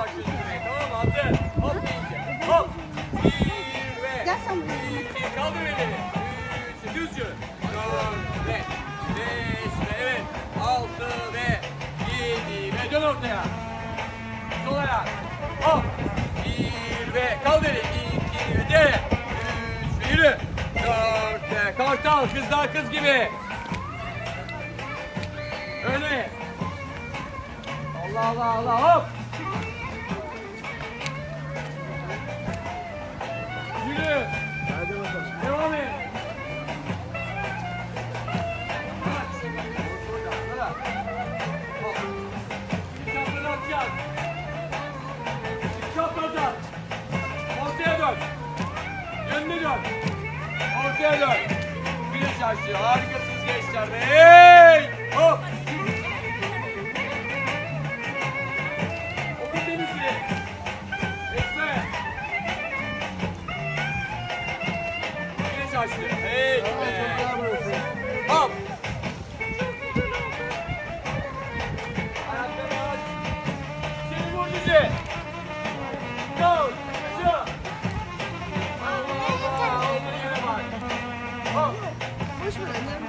bak yürümeye. Tamam mı? Hazır. Hop iyice. Hop. Bir ve Gel sen buraya. Kaldır elleri. Üç. Düz yürü. Dört ve beş ve evet. Altı ve yedi ve dön ortaya. Sol ayak. Hop. Bir ve kaldır eli. İki ve de. Üç ve yürü. Dört ve kartal. Kızlar kız gibi. Öyle. Allah Allah Allah hop. Ortaya dön. Güneş açtı. Harikasınız gençler. Hey! Hop! Okul. Güneş açtı. Hey! Hop! Ayakları aç. Seni vur. Boş ver annem.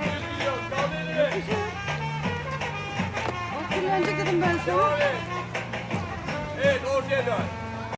Elini. Hatırlanacak dedim ben sana. Evet ortaya dön.